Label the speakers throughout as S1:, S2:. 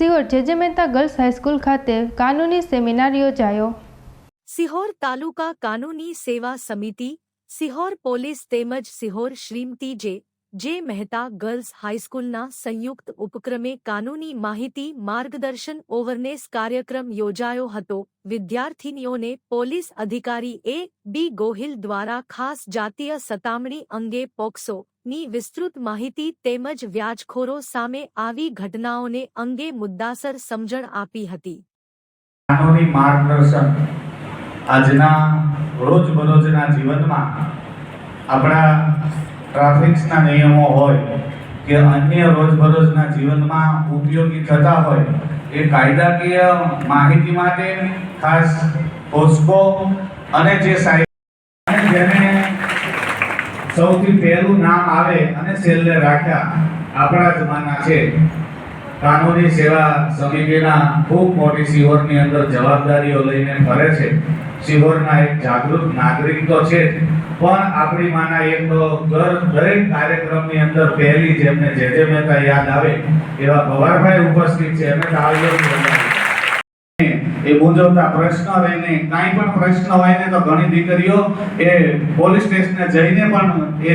S1: Sihor JJ Mehta girls high school ખાતે કાનૂની seminar યોજાયો.
S2: સિહોર તાલુકા કાનૂની સેવા સમિતિ, સિહોર પોલીસ તેમજ સિહોર શ્રીમતી જે જે મહેતા ગર્લ્સ હાઈસ્કૂલના સંયુક્ત ઉપક્રમે કાનૂની માહિતી, માર્ગદર્શન, ઓવરનેસ કાર્યક્રમ યોજાયો હતો. વિદ્યાર્થિનીઓને પોલીસ અધિકારી એ. બી. ગોહિલ દ્વારા ખાસ જાતીય સતામણી અંગે પોક્સો ની વિસ્તૃત માહિતી તેમજ વ્યાજખોરો સામે આવી ઘટનાઓને અંગે મુદ્દાસર સમજણ આપી હતી.
S3: કાનૂની માર્ગદર્શન આજના રોજબરોજના જીવનમાં આપણા ટ્રાફિક્સના નિયમો હોય કે અન્ય રોજબરોજના જીવનમાં ઉપયોગી થતા હોય, એ કાયદાકીય માહિતી માટે ખાસ પોસ્કો અને જે સાહિત્ય જેને સૌથી પહેલું નામ આવે અને છેલ્લે રાખ્યા, આપણા જમાના છે. કાનૂની સેવા સમિતિના ખૂબ મોટી શિહોરની અંદર જવાબદારીઓ લઈને ફરે છે. સિહોરના એક જાગૃત નાગરિક તો છે પણ આપણી માના એક ઘર દરેક કાર્યક્રમની અંદર પહેલી જેમને જે જે મહેતા યાદ આવે એવા ભવારભાઈ ઉપસ્થિત છે. એમને તાળીઓ એ મૂંઝવતા પ્રશ્ન રહીને કાંઈ પણ પ્રશ્ન હોય ને તો ઘણી દીકરીઓ એ પોલીસ સ્ટેશને જઈને પણ એ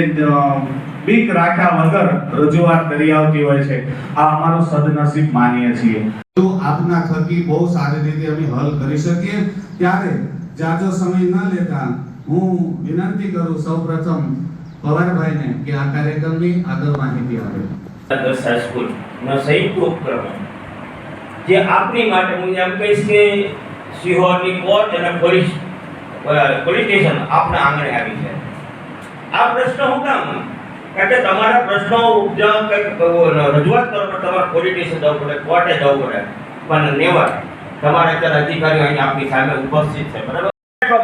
S3: બીક રાખ્યા વગર રજૂઆત કરી આવતી હોય છે. આ અમારું સદનસીબ માનીએ છીએ.
S4: તો આપના થકી બહુ સારી રીતે અમે હલ કરી શકીએ, ત્યારે જાજો સમય ન લેતા હું વિનંતી કરું સૌપ્રથમ પવારભાઈને કે આ કાર્યક્રમની આગળ માહિતી આપે.
S5: સંયુક્ત ઉપક્રમ. જે આપણી માટે હું એમ કહીશ કે સિહોરની કોર્ટ અને પોલીસ પોલીસ સ્ટેશન આપના આંગણે આવી છે. આ પ્રશ્ન હું કામ કારણ કે તમારા પ્રશ્નો ઉપજા કંઈક રજૂઆત કરો તો તમારે પોલીસ સ્ટેશન જવું પડે, કોર્ટે જવું પડે. પણ નેવર તમારા અત્યારે અધિકારીઓ અહીં આપણી સામે ઉપસ્થિત છે બરાબર?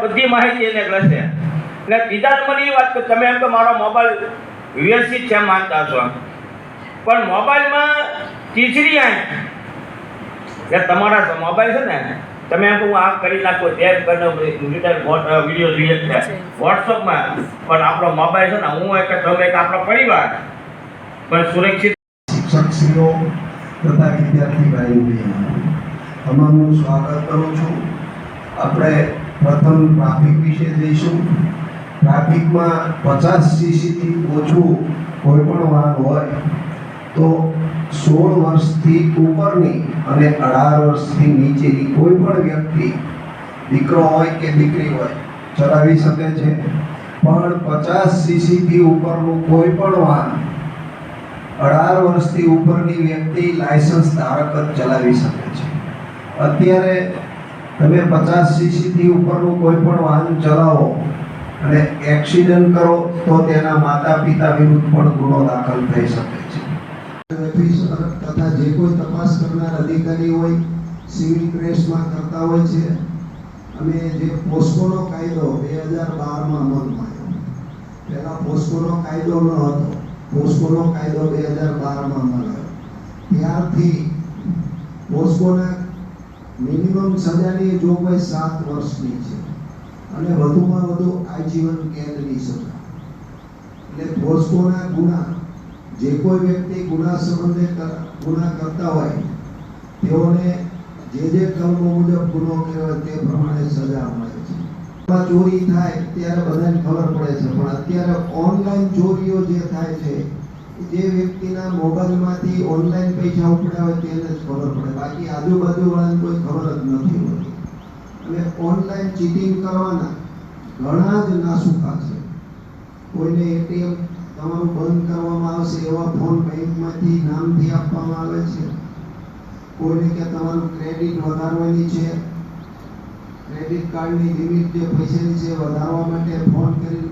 S5: બધી માહિતી એને લેશે એટલે બીજા નંબરની એ વાત કે તમે એમ કે મારો મોબાઈલ વ્યવસ્થિત છે એમ માનતા છો પણ મોબાઈલમાં ટીચરી આય. એટલે તમારા મોબાઈલ છે ને તમે એમ હું આ કરી નાખો શેર કરી નાખો વીડિયો જોઈએ છે વોટ્સઅપમાં પણ આપણો મોબાઈલ છે ને હું એક તમે એક આપણો પરિવાર. પણ સુરક્ષિત
S6: શિક્ષકશ્રીઓ તથા વિદ્યાર્થી ભાઈ બહેનો તમામનું સ્વાગત કરું છું. આપણે પ્રથમ ટ્રાફિક વિશે જઈશું. ટ્રાફિકમાં પચાસ સીસીથી ઓછું કોઈ પણ વાહન હોય, તો સોળ વર્ષથી ઉપરની અને અઢાર વર્ષથી નીચેની કોઈ પણ વ્યક્તિ દીકરો હોય કે દીકરી હોય, ચલાવી શકે છે. પણ પચાસ સીસીથી ઉપરનું કોઈ પણ વાહન, અઢાર વર્ષથી ઉપરની વ્યક્તિ લાયસન્સ ધારક જ ચલાવી શકે છે. અત્યારે તમે પચાસ સીસીથી ઉપરનું કોઈ પણ વાહન ચલાવો અને એક્સિડન્ટ કરો, તો તેના માતા પિતા વિરુદ્ધ પણ ગુનો દાખલ થઈ શકે છે. તથા જે કોઈ તપાસ કરનાર અધિકારી હોય સિવિલ કેસમાં કરતા હોય છે અમે જે પોસ્કોનો કાયદો બે હજાર બારમાં અમલમાં આવ્યો. પહેલા પોસ્કોનો કાયદો ન હતો, પોસ્કોનો કાયદો બે હજાર બારમાં અમલ આવ્યો. ત્યારથી પોસ્કોના મિનિમમ સજાની જોગવાઈ સાત વર્ષની છે, અને વધુમાં વધુ આજીવન કેદની સજા. એટલે પોસ્કોના ગુના, જે કોઈ વ્યક્તિ ગુના સંબંધે ગુના કરતા હોય, તેઓને જે જે કર્મો મુજબ ગુનો કહેવાય તે પ્રમાણે સજા મળે છે. ચોરી થાય ત્યારે બધાને ખબર પડે છે, પણ અત્યારે ઓનલાઈન ચોરીઓ જે થાય છે જે વ્યક્તિના મોબાઈલમાંથી ઓનલાઈન પૈસા ઉપડ્યા હોય તેને જ ખબર પડે. બાકી આજુબાજુ વાળાને કોઈ ખબર જ નથી હોતી. અને ઓનલાઈન ચીટિંગ કરવાના ઘણા જ નાસુકા છે. કોઈને એટીએમ તમારું બંધ કરવામાં આવશે એવા ફોન બેંકમાંથી નામથી આપવામાં આવે છે. કોઈને કે તમારું ક્રેડિટ વધારવાની છે. ક્રેડિટ કાર્ડની લિમિટ જે પૈસાની છે વધારવા માટે ફોન કરી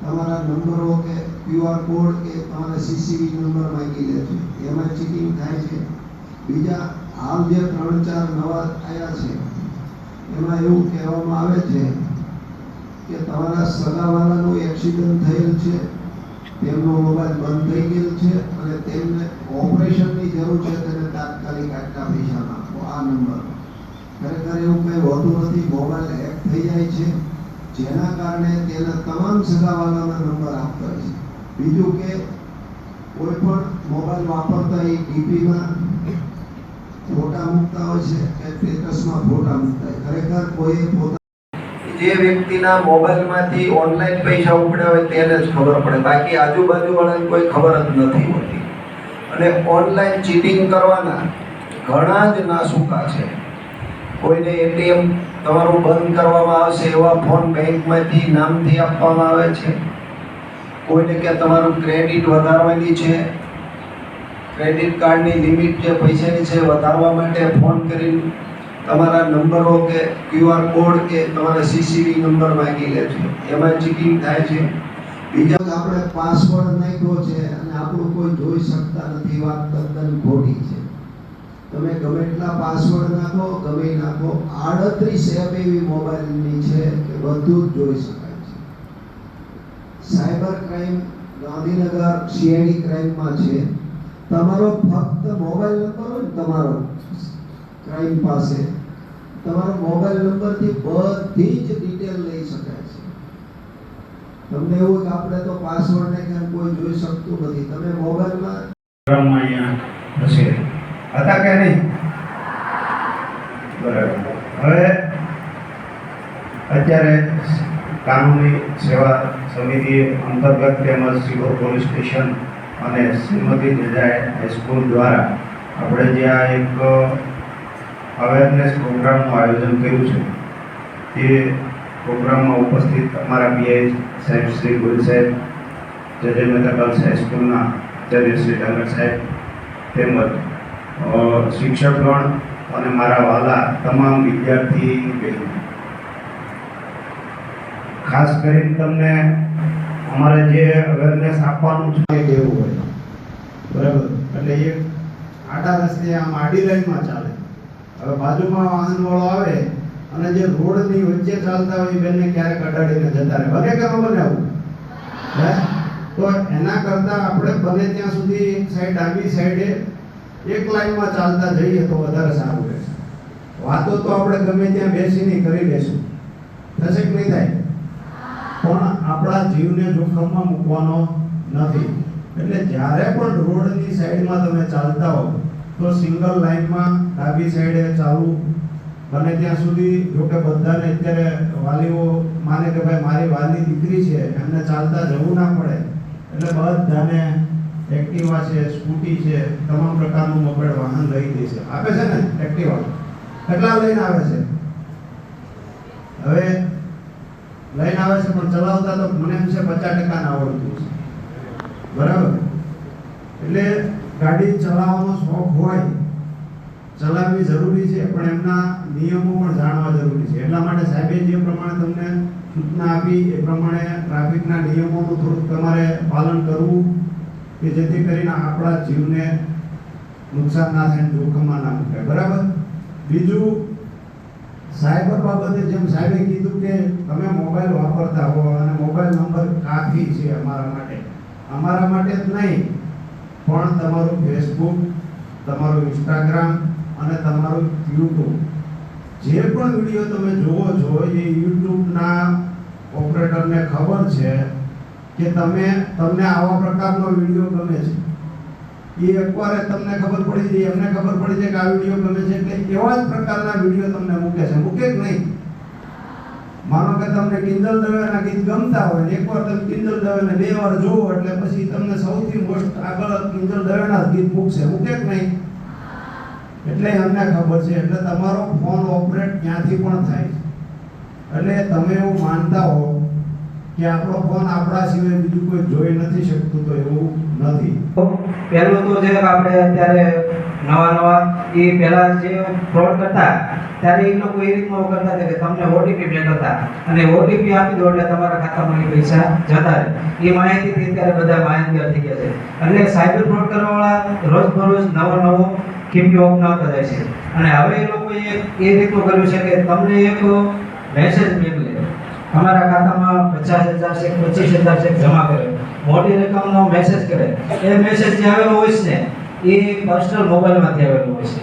S6: તમારા નંબરો કે ક્યુઆર કોડ કે તમારા સીસીવી નંબર માંગી લે છે. એમાં ચીટિંગ થાય છે. બીજા હાલ જે ત્રણ ચાર નવા આવ્યા છે, એમાં એવું કહેવામાં આવે છે કે તમારા સગાવાલાનું એક્સિડન્ટ થયેલ છે, તેમનો મોબાઈલ બંધ થઈ ગયેલ છે અને તેમને ઓપરેશનની જરૂર છે તેને તાત્કાલિક આટલા પૈસા નાખો આ નંબર ખરેખર એવું કંઈ હોતું નથી. મોબાઈલ હેક થઈ જાય છે. જેના કારણે તેના તમામ સગાવાલાના નંબર આપતા હોય છે. બીજું કે કોઈ પણ મોબાઈલ વાપરતા એ ડીપીમાં ફોટા મૂકતા હોય છે કે સ્ટેટસમાં ફોટા મૂકતા હોય. ખરેખર કોઈ પોતા જે વ્યક્તિના મોબાઈલમાંથી ઓનલાઈન પૈસા ઉપડ્યા હોય તેને જ ખબર પડે. બાકી આજુબાજુવાળાને કોઈ ખબર જ નથી હોતી. અને ઓનલાઈન ચીટિંગ કરવાના ઘણા જ નાસુકા છે. કોઈને એટીએમ તમારું બંધ કરવામાં આવશે એવા ફોન બેંકમાંથી નામથી આપવામાં આવે છે. કોઈને કે તમારું ક્રેડિટ વધારવાની છે? ક્રેડિટ કાર્ડની લિમિટ જે પૈસાની છે વધારવા માટે ફોન કરીને તમારા નંબરો કે ક્યુઆર કોડ કે તમારા સીસીવી નંબર માંગી લે છે એમાં ચીટિંગ થાય છે. બીજા આપણે પાસવર્ડ નાખ્યો છે અને આપણું કોઈ જોઈ શકતા નથી. વાત તદ્દન ખોટી છે. તમે ગમે એટલા પાસવર્ડ નાખો, ગમે નાખો, આડત્રીસ એપ એવી મોબાઈલની છે કે બધું જ જોઈ શકાય. સાયબર ક્રાઇમ ગાંધીનગર સીઆઈડી ક્રાઇમમાં છે. તમારો ફક્ત મોબાઈલ નંબર હોય તમારો ક્રાઇમ પાસે, તમારો મોબાઈલ નંબરથી બધી જ ડિટેલ લઈ શકાય છે. તમને એવું કે આપણે તો પાસવર્ડ ને કે કોઈ જોઈ શકતું નથી. તમે મોબાઈલમાં
S7: અહીંયા હતા કે નહીં? બરાબર. હવે અત્યારે કાનૂની સેવા સમિતિ અંતર્ગત તેમજ સિહોર પોલીસ સ્ટેશન અને શ્રીમતી જજાએ હાઈસ્કૂલ દ્વારા આપણે જ્યાં એક અવેરનેસ પ્રોગ્રામનું આયોજન કર્યું છે. તે પ્રોગ્રામમાં ઉપસ્થિત અમારા પીઆઈ સાહેબ શ્રી ગુલ સાહેબ, જજે મહેતા ગર્લ્સ હાઈસ્કૂલના આચાર્ય શ્રી ડાંગર સાહેબ, તેમજ શિક્ષકગણ અને મારા વાલા તમામ વિદ્યાર્થી બહેનો ખાસ કરીને તમને અમારે જે અવેરનેસ આપવાનું છે
S8: એ એવું હોય. બરાબર? એટલે એ આડા રસ્તે આમ આડી લાઈનમાં ચાલે. હવે બાજુમાં વાહનવાળો આવે અને જે રોડની વચ્ચે ચાલતા હોય એ બેનને ક્યારેક અડાડીને જતા રહે. બને કે બને આવું? હે? તો એના કરતાં આપણે બને ત્યાં સુધી એક સાઈડ ડાબી સાઈડે એક લાઈનમાં ચાલતા જઈએ તો વધારે સારું રહેશે. વાતો તો આપણે ગમે ત્યાં બેસીને કરી લેશું. થશે કે નહીં થાય? પણ આપણા જીવને જોખમમાં મૂકવાનો નથી. એટલે જ્યારે પણ રોડની સાઈડમાં તમે ચાલતા હો, તો સિંગલ લાઈનમાં ડાબી સાઈડે ચાલવું બને ત્યાં સુધી જોકે બધાને અત્યારે વાલીઓ માને કે ભાઈ મારી વાલી દીકરી છે, એમને ચાલતા જવું ના પડે. એટલે બધાને એક્ટિવા છે, સ્કૂટી છે, તમામ પ્રકારનું મોબાઈલ વાહન લઈ દે છે. આપે છે ને એક્ટિવા? કેટલા લઈને આવે છે? હવે લઈને આવે છે, પણ ચલાવતા તો મને એમ છે પચાસ ટકા ના આવડતું છે. બરાબર? એટલે ગાડી ચલાવવાનો શોખ હોય, ચલાવવી જરૂરી છે, પણ એમના નિયમો પણ જાણવા જરૂરી છે. એટલા માટે સાહેબે જે પ્રમાણે તમને સૂચના આપી, એ પ્રમાણે ટ્રાફિકના નિયમોનું થોડુંક તમારે પાલન કરવું, કે જેથી કરીને આપણા જીવને નુકસાન ના થાય જોખમમાં ના મૂકાય. બરાબર? બીજું સાયબર બાબતે જેમ સાહેબે કીધું કે તમે મોબાઈલ વાપરતા હો અને મોબાઈલ નંબર કાફી છે અમારા માટે. અમારા માટે જ નહીં, પણ તમારું ફેસબુક તમારું ઇન્સ્ટાગ્રામ અને તમારું યુટ્યુબ જે પણ વીડિયો તમે જોવો છો, એ યુટ્યુબના ઓપરેટરને ખબર છે કે તમે, તમને આવા પ્રકારનો વીડિયો ગમે છે. એ એકવાર તમને ખબર પડી જાય, એમને ખબર પડી જાય કે આ વીડિયો ગમે છે એટલે એવા જ પ્રકારના વીડિયો તમને મૂકે છે. મૂકે જ નહીં. માનો કે તમને કિંજલ દવેના ગીત ગમતા હોય ને, એકવાર તમે કિંજલ દવેને બે વાર જોવો એટલે પછી તમને સૌથી મોસ્ટ આગળ કિંજલ દવેના ગીત મૂકશે. મૂકે જ નહીં. એટલે અમને ખબર છે. એટલે તમારો ફોન ઓપરેટ ત્યાંથી પણ થાય છે. એટલે તમે એવું માનતા હો કે આપણો ફોન આપણા સિવાય બીજું કોઈ જોઈ નથી શકતું તો એવું નથી.
S9: પહેલું તો જે આપણે અત્યારે નવા નવા એ પહેલા જે ફ્રોડ કરતા, ત્યારે એ લોકો એ રીતનું કરતા હતા કે તમને ઓટીપી મોકલતા અને ઓટીપી આપી દો એટલે તમારા ખાતામાં એ પૈસા જતા રહે. એ માહિતીથી અત્યારે બધા માહિતગાર થઈ ગયા છે. એટલે સાયબર ફ્રોડ કરવાવાળા રોજબરોજ નવો નવો કેમ્પિયો અપનાવતા જાય છે. અને હવે એ લોકોએ એ રીતનું કર્યું છે કે તમને એક મેસેજ તમારા ખાતામાં પચાસ હજાર છે, પચીસ હજાર છે, જમા કરે. મોટી રકમનો મેસેજ કરે. એ મેસેજ જે આવેલો હોય છે ને, એ પર્સનલ મોબાઈલમાંથી આવેલો હોય છે.